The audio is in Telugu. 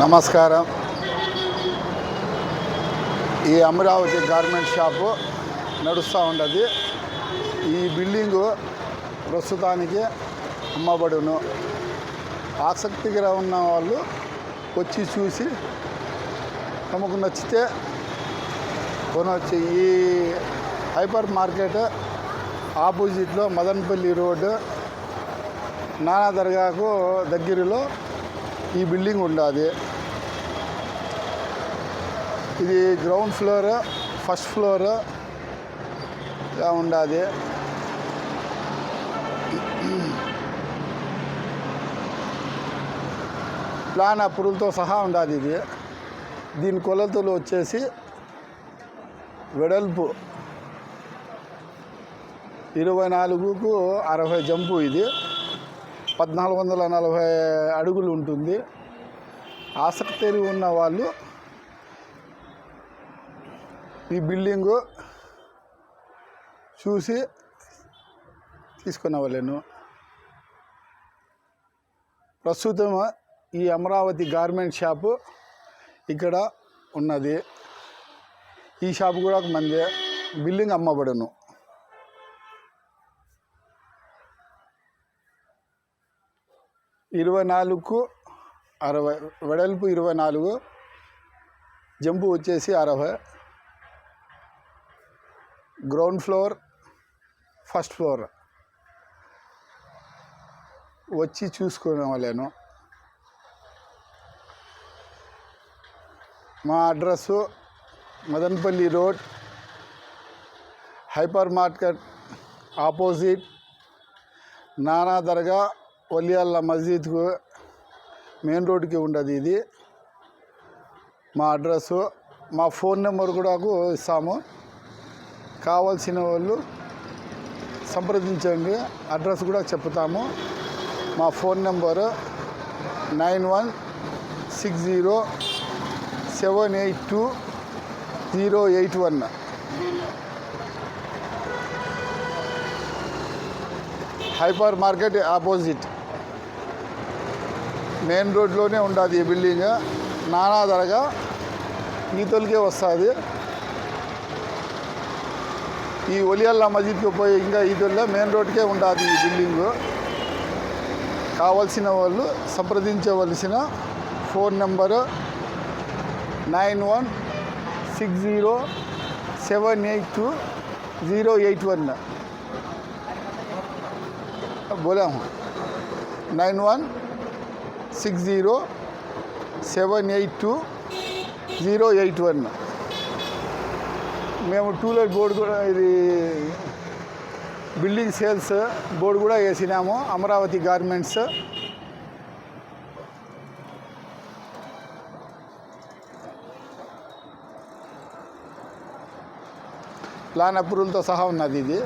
నమస్కారం. ఈ అమరావతి గార్మెంట్ షాపు నడుస్తూ ఉండదు. ఈ బిల్డింగు ప్రస్తుతానికి అమ్మబడును. ఆసక్తిగా ఉన్న వాళ్ళు వచ్చి చూసి తమకు నచ్చితే కొనవచ్చు ఈ హైపర్ మార్కెట్ ఆపోజిట్లో మదనపల్లి రోడ్డు నానా దర్గాకు దగ్గరలో ఈ బిల్డింగ్ ఉండాది. ఇది గ్రౌండ్ ఫ్లోర్ ఫస్ట్ ఫ్లోర్ ఇలా ఉండాది. ప్లాన్ అప్రూవల్తో సహా ఉండాది ఇది. దీని కొలతలు వచ్చేసి వెడల్పు ఇరవై నాలుగుకు అరవై జంపు ఇది. పద్నాలుగు వందల నలభై అడుగులు ఉంటుంది. ఆసక్తి ఉన్న వాళ్ళు ఈ బిల్డింగు చూసి తీసుకున్నవాళ్ళను. ప్రస్తుతం ఈ అమరావతి గార్మెంట్ షాపు ఇక్కడ ఉన్నది. ఈ షాపు కూడా ఒక మంది బిల్డింగ్ అమ్మబడును. ఇరవై నాలుగుకు అరవై వెడల్పు ఇరవై నాలుగు జంపు వచ్చేసి అరవై. Ground floor first floor. వచ్చి చూసుకునేవాళ్ళను. మా address Madanapalle road hyper market opposite Nana Dargah వలియాల్ల మస్జిద్కు main రోడ్కి ఉండదు ఇది. మా అడ్రస్సు మా ఫోన్ నెంబర్ కూడా ఇస్తాము. కావాల్సిన వాళ్ళు సంప్రదించండి. అడ్రస్ కూడా చెప్తాము. మా phone number nine one six zero seven eight two zero eight one. Hyper market opposite. Main రోడ్లోనే ఉండదు ఈ బిల్డింగ్. నానా ధరగా ఈతలకే వస్తుంది. ఈ ఒలియల్లా మజీద్కి పోయి ఇంకా ఈతల్లో మెయిన్ రోడ్కే ఉంటుంది ఈ బిల్డింగ్. కావలసిన వాళ్ళు సంప్రదించవలసిన phone number nine one six zero seven eight two zero eight one. బోలాము. Nine one six zero seven eight two zero eight one. మేము టూలెట్ బోర్డు కూడా ఇది బిల్డింగ్ సేల్స్ బోర్డు కూడా వేసినాము అమరావతి గార్మెంట్స్. ప్లాన్ అప్రూవల్తో సహా ఉన్నది ఇది.